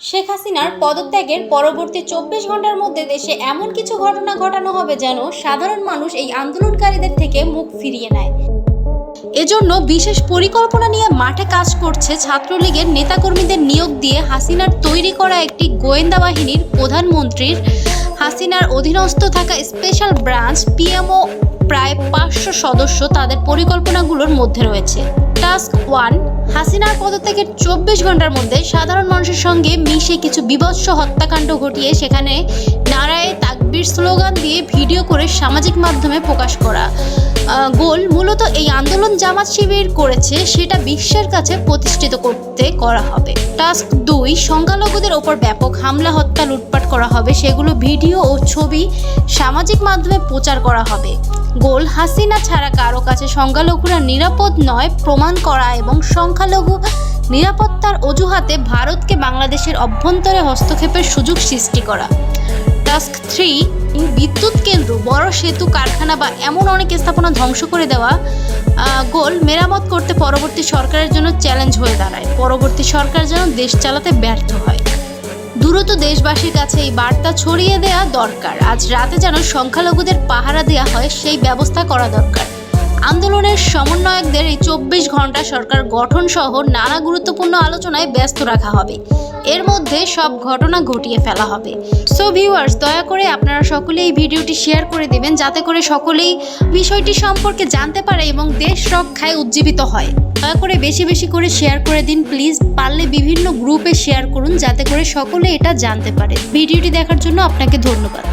শেখ হাসিনার পদত্যাগের পরবর্তী চব্বিশ ঘণ্টার মধ্যে দেশে এমন কিছু ঘটনা ঘটানো হবে যেন সাধারণ মানুষ এই আন্দোলনকারীদের থেকে মুখ ফিরিয়ে নেয়। এজন্য বিশেষ পরিকল্পনা নিয়ে মাঠে কাজ করছে ছাত্রলীগের নেতাকর্মীদের নিয়োগ দিয়ে হাসিনার তৈরি করা একটি গোয়েন্দা বাহিনীর প্রধানমন্ত্রীর। হাসিনার অধীনস্থ থাকা স্পেশাল ব্রাঞ্চ পিএমও প্রায় পাঁচশো সদস্য তাদের পরিকল্পনাগুলোর মধ্যে রয়েছে। টাস্ক ওয়ান, হাসিনার পদত্যাগের চব্বিশ ঘণ্টার মধ্যে সাধারণ মানুষের সঙ্গে মিশে কিছু বিভৎস হত্যাকাণ্ড ঘটিয়ে সেখানে নারায়ে তাকবির স্লোগান দিয়ে ভিডিও করে সামাজিক মাধ্যমে প্রকাশ করা। গোল মূলত এই আন্দোলন জামাত শিবির করেছে, সেটা বিশ্বের কাছে প্রতিষ্ঠিত করতে করা হবে। টাস্ক দুই, সংখ্যালঘুদের ওপর ব্যাপক হামলা, হত্যা, লুটপাট করা হবে। সেগুলো ভিডিও ও ছবি সামাজিক মাধ্যমে প্রচার করা হবে। গোল হাসিনা ছাড়া কারও কাছে সংখ্যালঘুরা নিরাপদ নয়, প্রমাণ করা এবং সংখ্যালঘু নিরাপত্তার অজুহাতে ভারতকে বাংলাদেশের অভ্যন্তরে হস্তক্ষেপের সুযোগ সৃষ্টি করা। টাস্ক থ্রি বিদ্যুৎ কেন্দ্র, বড় সেতু, কারখানা বা এমন অনেক স্থাপনা ধ্বংস করে দেওয়া গোল মেরামত করতে পরবর্তী সরকারের জন্য চ্যালেঞ্জ হয়ে দাঁড়ায়। পরবর্তী সরকার যেন দেশ চালাতে ব্যর্থ হয়। দ্রুত দেশবাসীর কাছে এই বার্তা ছড়িয়ে দেওয়া দরকার। আজ রাতে যেন সংখ্যালঘুদের পাহারা দেওয়া হয়, সেই ব্যবস্থা করা দরকার। আন্দোলনের সমন্বয়কদের এই চব্বিশ ঘণ্টা সরকার গঠন সহ নানা গুরুত্বপূর্ণ আলোচনায় ব্যস্ত রাখা হবে। এর মধ্যে সব ঘটনা ঘটিয়ে ফেলা হবে। সো ভিউয়ার্স দয়া করে আপনারা সকলে এই ভিডিওটি শেয়ার করে দেবেন, যাতে করে সকলেই বিষয়টি সম্পর্কে জানতে পারে এবং দেশ রক্ষায় উজ্জীবিত হয়। দয়া করে বেশি বেশি করে শেয়ার করে দিন প্লিজ পারলে বিভিন্ন গ্রুপে শেয়ার করুন, যাতে করে সকলে এটা জানতে পারে। ভিডিওটি দেখার জন্য আপনাকে ধন্যবাদ।